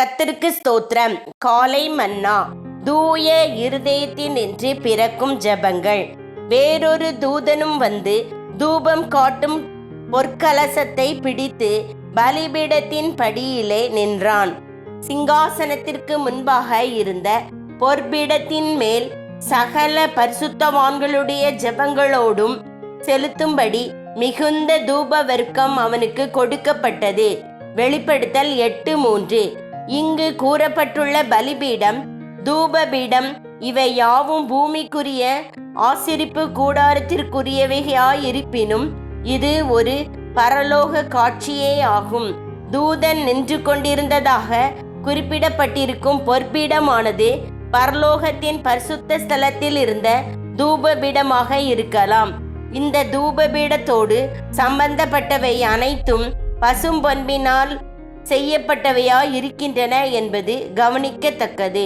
கத்திற்கு ஸ்தோத்திரம். காலை மன்னா. தூய இருதயத்தின் என்று பிறக்கும் ஜெபங்கள். வேறொரு தூதனும் வந்து தூபம் காட்டும் பொற்கலசத்தை பிடித்து பலிபீடத்தின் படியிலே நின்றான். சிங்காசனத்திற்கு முன்பாக இருந்த பொற்பீடத்தின் மேல் சகல பரிசுத்தவான்களுடைய ஜெபங்களோடும் செலுத்தும்படி மிகுந்த தூப வர்க்கம் அவனுக்கு கொடுக்கப்பட்டது. வெளிப்படுத்தல் எட்டு மூன்று. இங்கு கூறப்பட்டுள்ள பலிபீடம் தூபபீடம் இவை யாவும் பூமிக்குரிய ஆசிரிப்பு கூடாரத்திற்குரியவையாயிருப்பினும் இது ஒரு பரலோக காட்சியே ஆகும். தூதன் நின்று கொண்டிருந்ததாக குறிப்பிடப்பட்டிருக்கும் பொற்பீடமானது பரலோகத்தின் பரிசுத்த ஸ்தலத்தில் இருந்த தூபபீடமாக இருக்கலாம். இந்த தூபபீடத்தோடு சம்பந்தப்பட்டவை அனைத்தும் பசும்பொன்பினால் செய்யப்பட்டவையாய் இருக்கின்றன என்பது கவனிக்கத்தக்கது.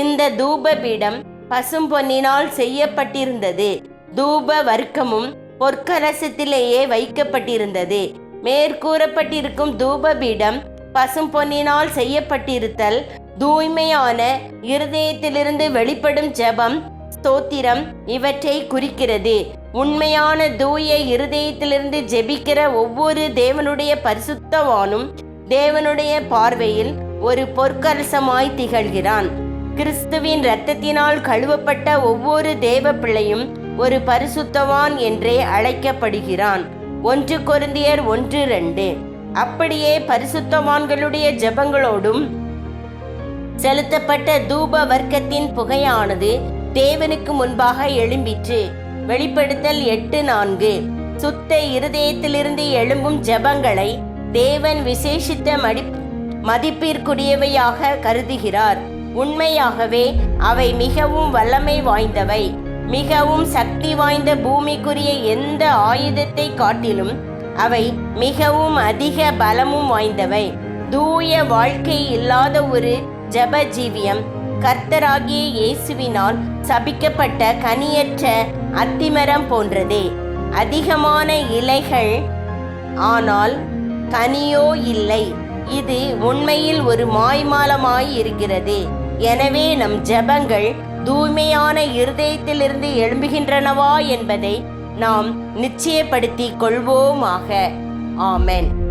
இந்த தூப பீடம் பசும்பொன்னினால் செய்யப்பட்டிருந்தது. தூப வர்க்கமும் பொற்கலசத்திலேயே வைக்கப்பட்டிருந்தது. மேற்கூறப்பட்டிருக்கும் தூப பீடம் பசும்பொன்னினால் செய்யப்பட்டிருத்தல் தூய்மையான இருதயத்திலிருந்து வெளிப்படும் ஜெபம் ஸ்தோத்திரம் இவற்றை குறிக்கிறது. உண்மையான தூய இருதயத்திலிருந்து ஜெபிக்கிற ஒவ்வொரு தேவனுடைய பரிசுத்தவானும் தேவனுடைய பார்வையில் ஒரு பொற்கரசமாய் திகழ்கிறான். கிறிஸ்துவின் இரத்தத்தினால் கழுவப்பட்ட ஒவ்வொரு தேவ பிள்ளையும் ஒரு பரிசுத்தவான் என்றே அழைக்கப்படுகிறான். ஒன்று கொருந்தியர் ஒன்று ரெண்டு. அப்படியே பரிசுத்தவான்களுடைய ஜெபங்களோடும் செலுத்தப்பட்ட தூப வர்க்கத்தின் புகையானது தேவனுக்கு முன்பாக எழும்பிற்று. வெளிப்படுத்தல் எட்டு நான்கு. சுத்த இருதயத்திலிருந்து எழும்பும் ஜெபங்களை தேவன் விசேஷித்த மடி மதிப்பிற்குரியவையாக கருதுகிறார். உண்மையாகவே அவை மிகவும் வல்லமை வாய்ந்தவை. மிகவும் சக்தி வாய்ந்த பூமிக்குரிய எந்த ஆயுதத்தை காட்டிலும் அவை மிகவும் அதிக பலமும் வாய்ந்தவை. தூய வாழ்க்கை இல்லாத ஒரு ஜப ஜீவியம் கர்த்தராகிய இயேசுவினால் சபிக்கப்பட்ட கனியற்ற அத்திமரம் போன்றதே. அதிகமான இலைகள் ஆனால் கனியோ இல்லை. இது உண்மையில் ஒரு மாய்மாலமாய் இருக்கிறது. எனவே நம் ஜெபங்கள் தூய்மையான இருதயத்திலிருந்து எழும்புகின்றனவா என்பதை நாம் நிச்சயப்படுத்திக் கொள்வோமாக. ஆமென்.